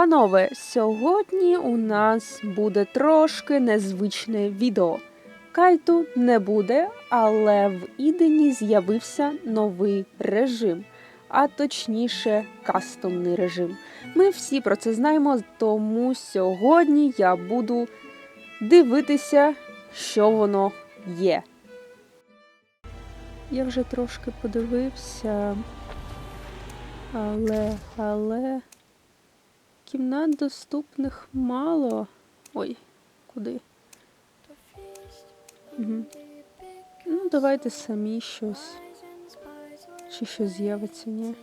Панове, сьогодні у нас буде трошки незвичне відео. Кайту не буде, але в Ідені з'явився новий режим, а точніше, кастомний режим. Ми всі про це знаємо, тому сьогодні я буду дивитися, що воно є. Я вже трошки подивився, але, але. Кімнат доступних мало. Ой, куди? Угу. Ну, давайте самі щось. Чи щось з'явиться, ні?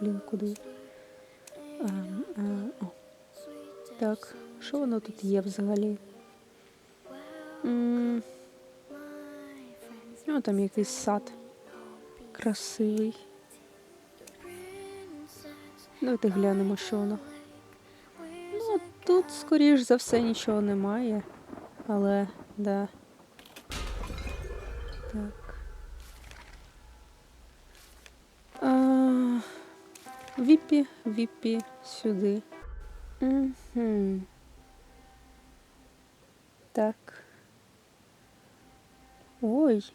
Блін, куди? А, а, о. Так, що воно тут є взагалі? М, Ну, там якийсь сад. Красивий. Давайте глянемо, що воно. Тут, скоріш за все, нічого немає. Але, да. Так. А, віпі, віпі, сюди. Угу. Так. Ой.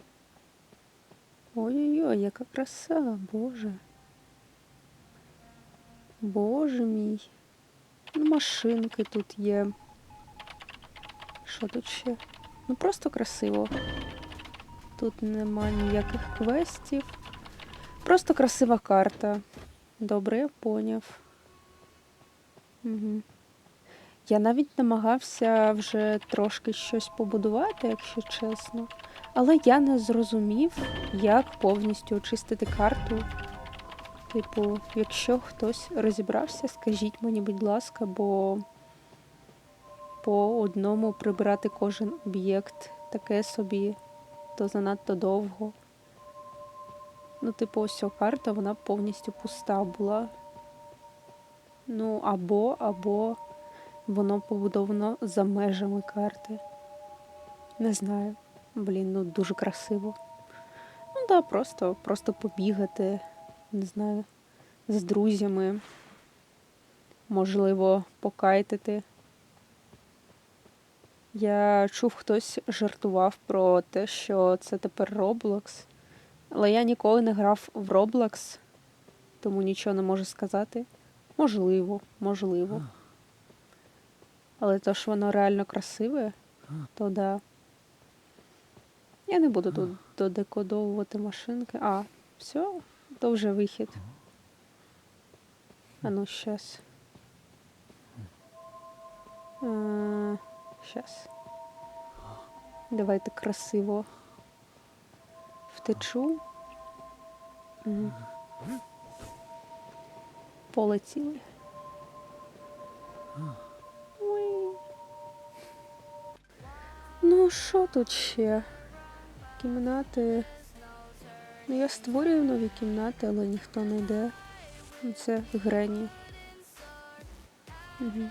Ой-ой-ой, яка краса, Боже. Боже мій. Ну, машинки тут є. Що тут ще? Ну просто красиво. Тут нема ніяких квестів. Просто красива карта. Добре, я поняв. Угу. Я навіть намагався вже трошки щось побудувати, якщо чесно. Але я не зрозумів, як повністю очистити карту. Типу, якщо хтось розібрався, скажіть мені, будь ласка, бо по одному прибирати кожен об'єкт таке собі, то занадто довго. Ну, типу, ось ця карта, вона повністю пуста була. Ну, або, або воно побудовано за межами карти. Не знаю. Блін, ну дуже красиво. Ну да, просто, просто побігати не знаю, з друзями, можливо, покайтити. Я чув, хтось жартував про те, що це тепер Roblox, але я ніколи не грав в Roblox, тому нічого не можу сказати. Можливо, можливо. Але то, що воно реально красиве, то да. Я не буду тут додекодовувати машинки. А, все, то вже вихід. А ну, щас. А, щас. Давайте красиво втечу. Угу. Полетіли. Ой. Ну, що тут ще? Кімнати. Ну, я створюю нові кімнати, але ніхто не йде. Ну, Це Грені. Угу.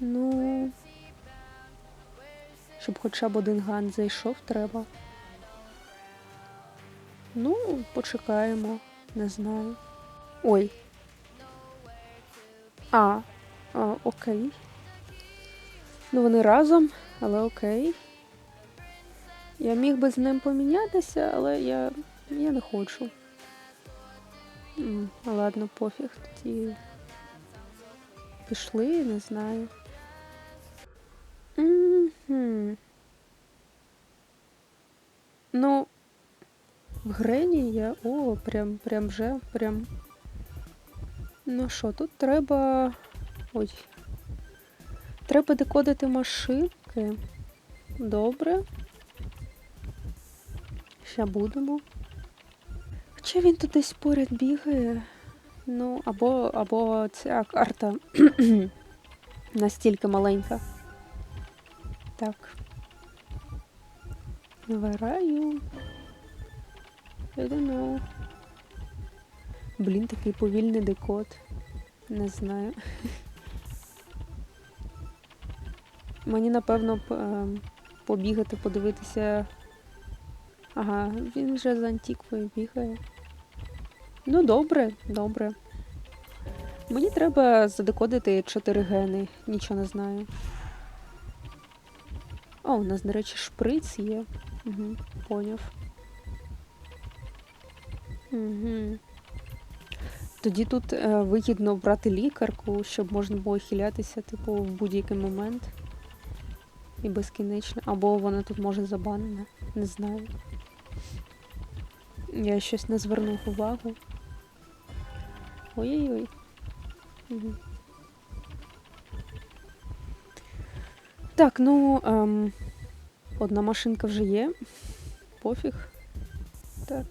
Ну, щоб хоча б один ган зайшов, треба. Ну, почекаємо, не знаю. Ой. А, а окей. Ну, вони разом, але окей. Я міг би з ним помінятися, але я я не хочу. Ладно, пофіг, тоді пішли, не знаю. М-м-м. Ну, в Грені я... О, прям, прям вже, прям. Ну що, тут треба. Ой. Треба декодити машинки. Добре. Ще будемо. Хоча він тут десь поряд бігає. Ну, або або ця карта настільки маленька. Так. Вираю. I. Блін, такий повільний декод. Не знаю. Мені, напевно, побігати, подивитися Ага, він вже з Антіквою бігає. Ну, добре, добре. Мені треба задекодити 4 гени, нічого не знаю. О, у нас, до речі, шприц є. Угу, поняв. Угу. Тоді тут е, вигідно брати лікарку, щоб можна було хилятися, типу, в будь-який момент. І безкінечно. Або вона тут може забанена. Не знаю. Я щось не звернув увагу. Ой-ой-ой. Угу. Так, ну. Ем, одна машинка вже є. Пофіг. Так.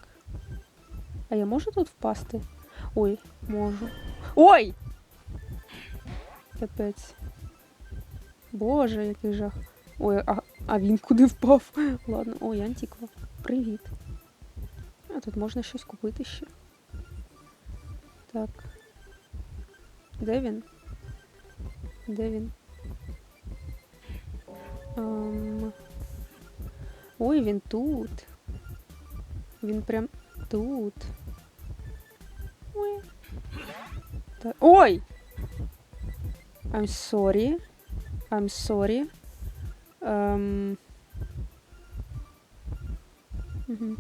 А я можу тут впасти? Ой, можу. Ой! Капець. Боже, який жах. Ой, а, а він куди впав? Ладно, ой, Антіква. Привіт. Тут можна щось купити ще. Так. Де він? Де він? Ем... Ой, він тут. Він прям тут. Ой. Та... Ой! I'm sorry. I'm sorry. Ем... Угу.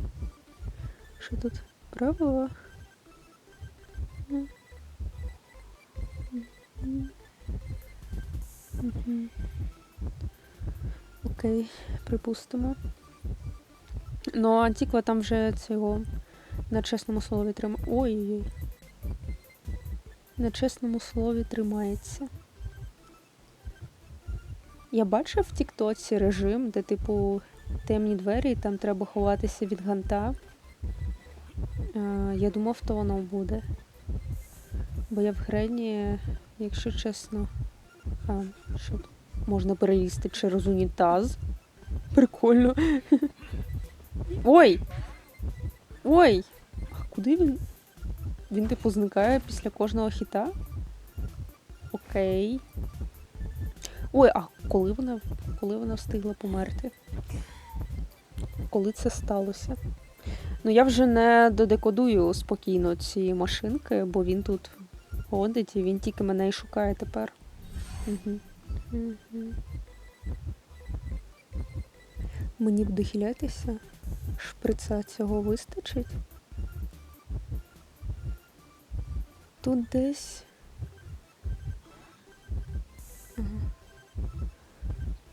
Що тут? Право? Окей, припустимо. Ну, Антіква там вже цього на чесному слові тримає. Ой-ой-ой. На чесному слові тримається. Я бачив в Тіктоці режим, де, типу, темні двері, і там треба ховатися від ганта. Е, я думав, то воно буде. Бо я в Грені, якщо чесно, а, що? Можна перелізти через унітаз. Прикольно. Ой! Ой! А куди він? Він типу зникає після кожного хіта? Окей. Ой, а коли вона коли вона встигла померти? Коли це сталося? Ну я вже не додекодую спокійно ці машинки, бо він тут ходить і він тільки мене і шукає тепер. Мені б дохилятися. Шприца цього вистачить. Тут десь.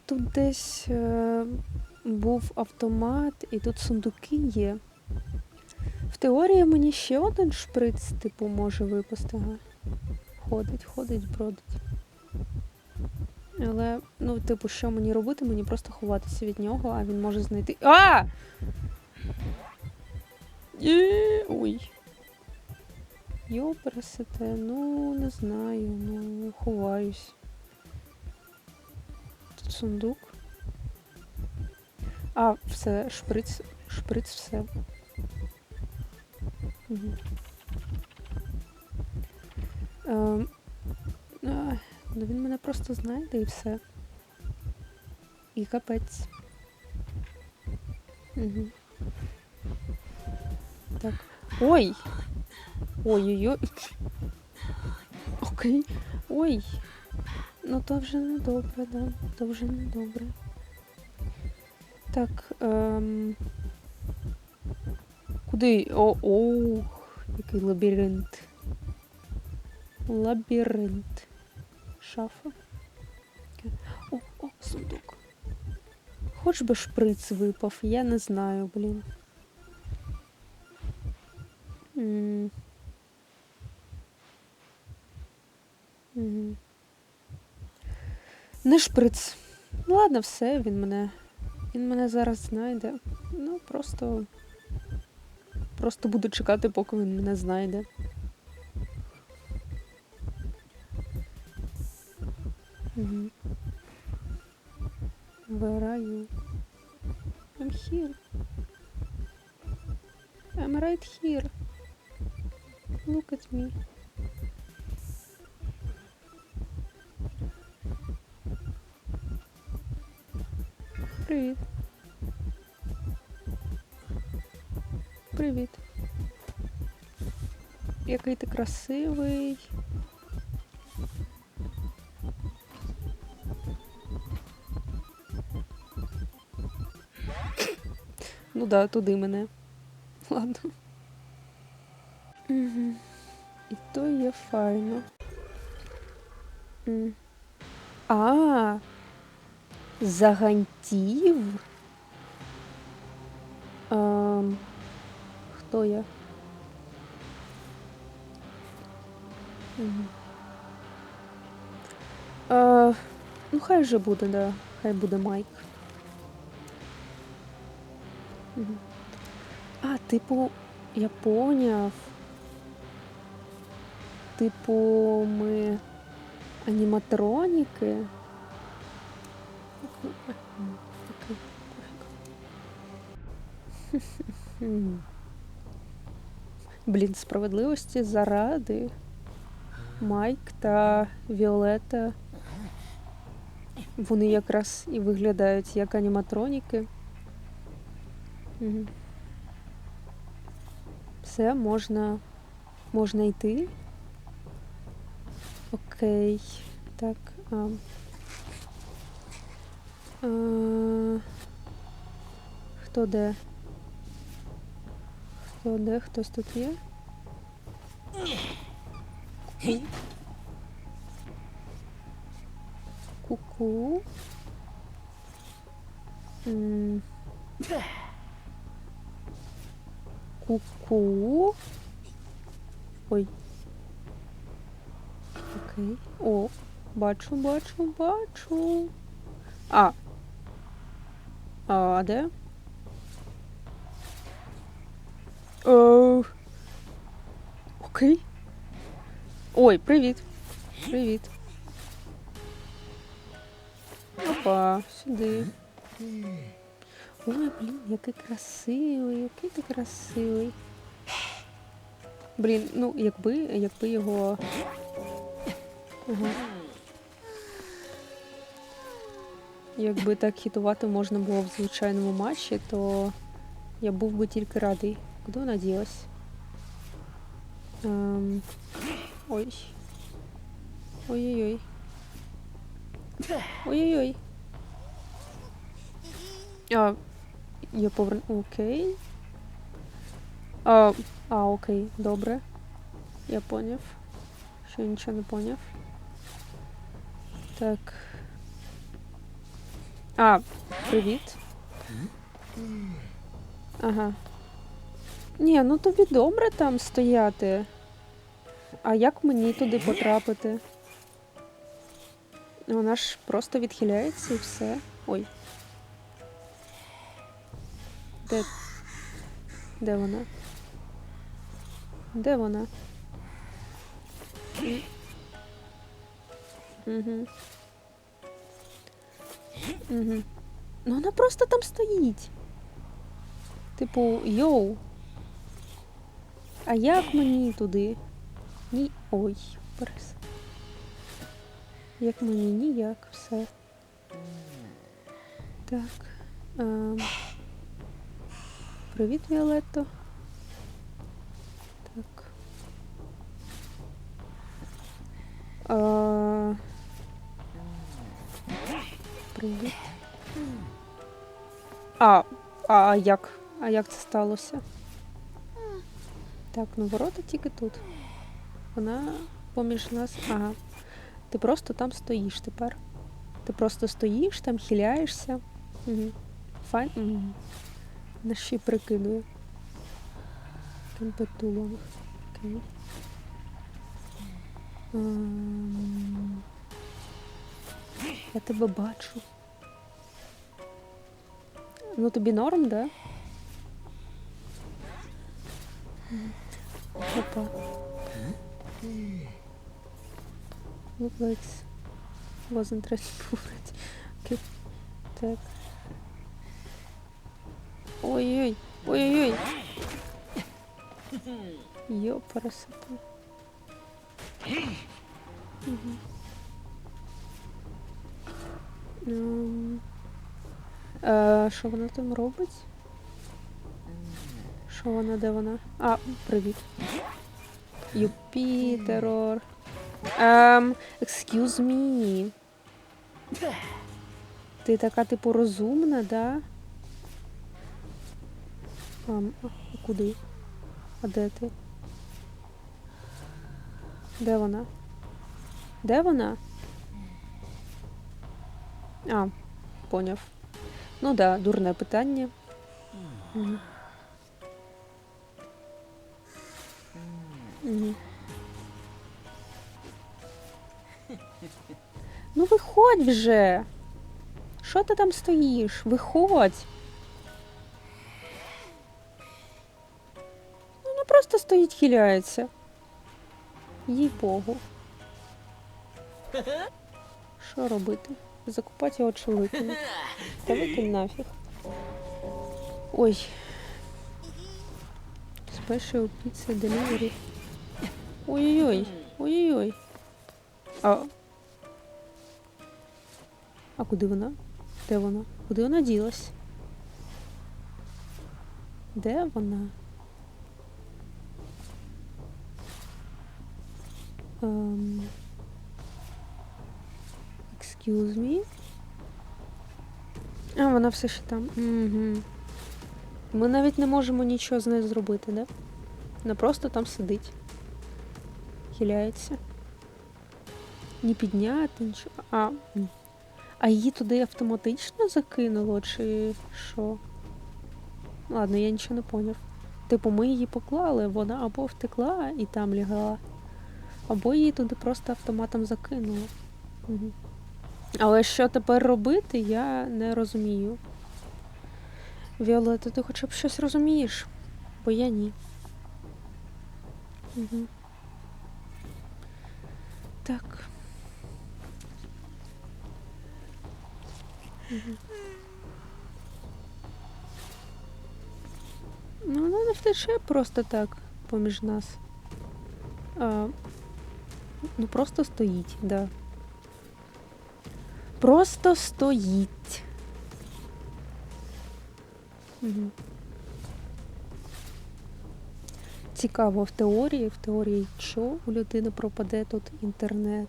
Тут десь е, був автомат, і тут сундуки є. Теорії мені ще один шприц, типу, може випасти. Ходить, ходить, бродить. Але, ну, типу, що мені робити? Мені просто ховатися від нього, а він може знайти. А! Ой. Йоперсете, ну, не знаю, ну, ховаюсь. Тут сундук. А, все, шприц, шприц, все. Угу. А, ну він мене просто знайде і все. І капець. Угу. Так. Ой! Ой-ой-ой. Окей. Ой. Ну то вже не добре, да. То вже не добре. Так. Ем... Куди? О, ох, який лабіринт. Лабіринт. Шафа. О, о, сундук. Хоч би шприц випав, я не знаю, блін. Не шприц. Ладно, все, він мене. Він мене зараз знайде. Ну, просто. Просто буду чекати, поки він мене знайде. Угу. Where are you? I'm here. I'm right here. Look at me. Привіт. Привіт. Який ти красивий. Ну да, туди мене. Ладно. Угу. І то є файно. А, загантів. Ем, хто я? Мгм. Е, ну, хай вже буде, да. Хай буде Майк. Мгм. А, типу, я поняв. Типу, ми аніматроніки. Хм. Блін, справедливості заради. Майк та Віолета. Вони якраз і виглядають як аніматроніки. Все, можна. Можна йти. Окей. Так. А. А... Хто де? Хто де? Хтось тут є? Ку. Ку-ку. Ку-ку. Ой. Окей. О, бачу, бачу, бачу. А. А де? О. Окей. Ой, привіт. Привіт. Опа, сюди. Ой, блін, який красивий, який ти красивий. Блін, ну якби, якби його. Ага. Якби так хітувати можна було в звичайному матчі, то я був би тільки радий. Куди вона ділась? Ем... Ой. Ой-ой-ой. Ой-ой-ой. А, я поверну. Окей. А, а, окей, добре. Я поняв. Ще нічого не поняв. Так. А, привіт. Ага. Ні, ну тобі добре там стояти. А як мені туди потрапити? Вона ж просто відхиляється і все. Ой. Де? Де вона? Де вона? Угу. Угу. Ну вона просто там стоїть. Типу, йоу. А як мені туди? Ні. Ой, перес. Як мені ніяк, все. Так. Ем. Привіт, Віолетто. Так. А... Привіт. А, а як? А як це сталося? Так, ну ворота тільки тут. Вона поміж нас. Ага. Ти просто там стоїш тепер. Ти просто стоїш, там хиляєшся. Угу. Файн. Угу. На ще й прикидує. Кемпетулон. Окей. Ем, Я тебе бачу. Ну тобі норм, да? Опа. Look like wasn't transported. Окей. Так. Ой-ой. Ой-ой-ой. Ёпарасота. Мгм. Ем, е, Що вона там робить? Що вона, де вона? А, привіт. Юпітерор. Ем, excuse me. Ти така, типу, розумна, да? А куди? А де ти? Де вона? Де вона? А, поняв. Ну да, дурне питання. Мгм. Мгм. Ну виходь вже. Що ти там стоїш? Виходь. Ну, вона просто стоїть, хиляється. Їй Богу. Що робити? Закупати його чи викинути? Та викинь нафіг. Ой. Special Pizza Delivery. Ой-ой-ой. Ой-ой-ой. А... а куди вона? Де вона? Куди вона ділась? Де вона? Ем... Excuse me? А, вона все ще там. Угу. Ми навіть не можемо нічого з нею зробити, да? Вона просто там сидить. Хиляється. Ні підняти, нічого. А, а її туди автоматично закинуло, чи що? Ладно, я нічого не поняв. Типу, ми її поклали, вона або втекла і там лягала, або її туди просто автоматом закинуло. Угу. Але що тепер робити, я не розумію. Віолетта, ти хоча б щось розумієш? Бо я ні. Угу. Так. Угу. Ну, вона не втече просто так поміж нас. А, ну, просто стоїть, да. Просто стоїть. Угу. Цікаво, в теорії, в теорії, що у людини пропаде тут інтернет.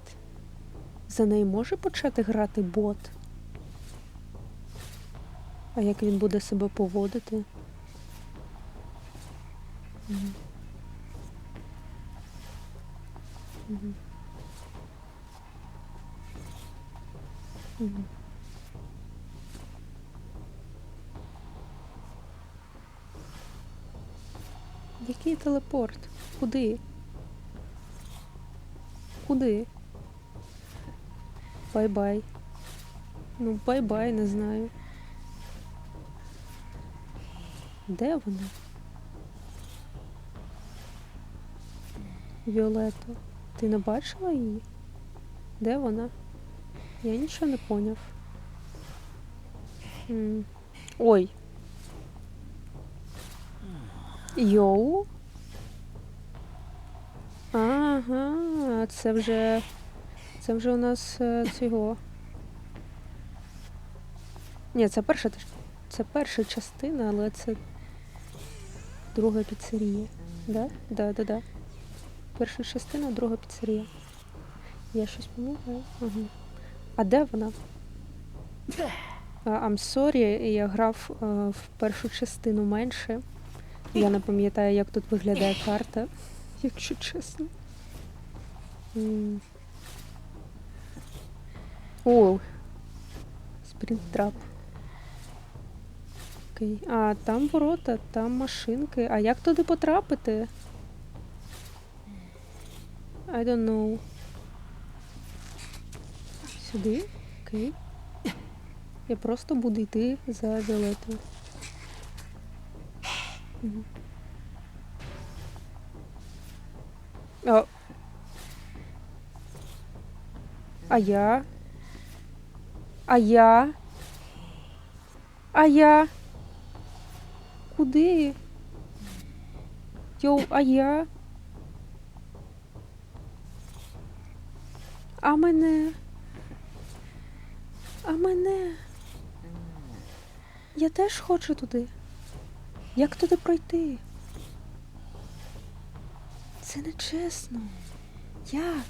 За неї може почати грати бот? А як він буде себе поводити? Телепорт? Куди? Куди? Бай-бай. Ну, бай-бай, не знаю. Де вона? Віолетто, ти не бачила її? Де вона? Я нічого не поняв. М. Ой. Йоу. Ага, це вже. Це вже у нас е, цього. Ні, це перша це перша частина, але це друга піцерія. Да? Да, да, да. Перша частина, друга піцерія. Я щось пам'ятаю. Ага. А де вона? I'm sorry, я грав е, в першу частину менше. Я не пам'ятаю, як тут виглядає карта, якщо чесно. О, спринтрап. Окей. А, там ворота, там машинки. А як туди потрапити? I don't know. Сюди? Окей. Я просто буду йти за Віолетою. Мгм. А... а я? А я? А я? Куди? Йоу, а я? А мене? А мене? Я теж хочу туди. Як туди пройти? Це не чесно. Як?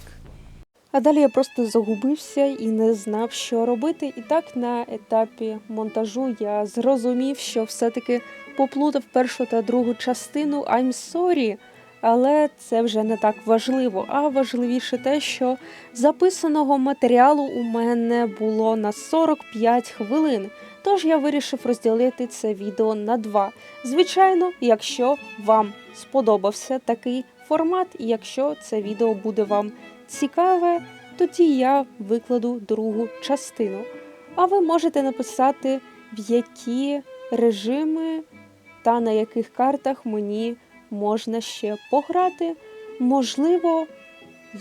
А далі я просто загубився і не знав, що робити. І так на етапі монтажу я зрозумів, що все-таки поплутав першу та другу частину I'm sorry, але це вже не так важливо. А важливіше те, що записаного матеріалу у мене було на 45 хвилин. Тож я вирішив розділити це відео на два. Звичайно, якщо вам сподобався такий формат, і якщо це відео буде вам цікаве, тоді я викладу другу частину. А ви можете написати, в які режими та на яких картах мені можна ще пограти. Можливо,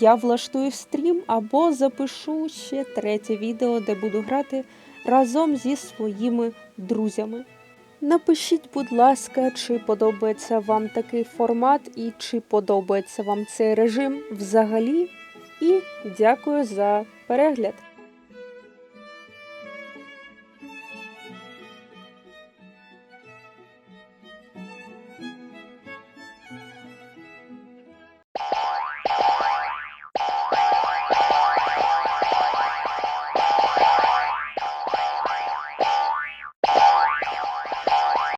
я влаштую стрім або запишу ще третє відео, де буду грати разом зі своїми друзями. Напишіть, будь ласка, чи подобається вам такий формат і чи подобається вам цей режим взагалі. І дякую за перегляд.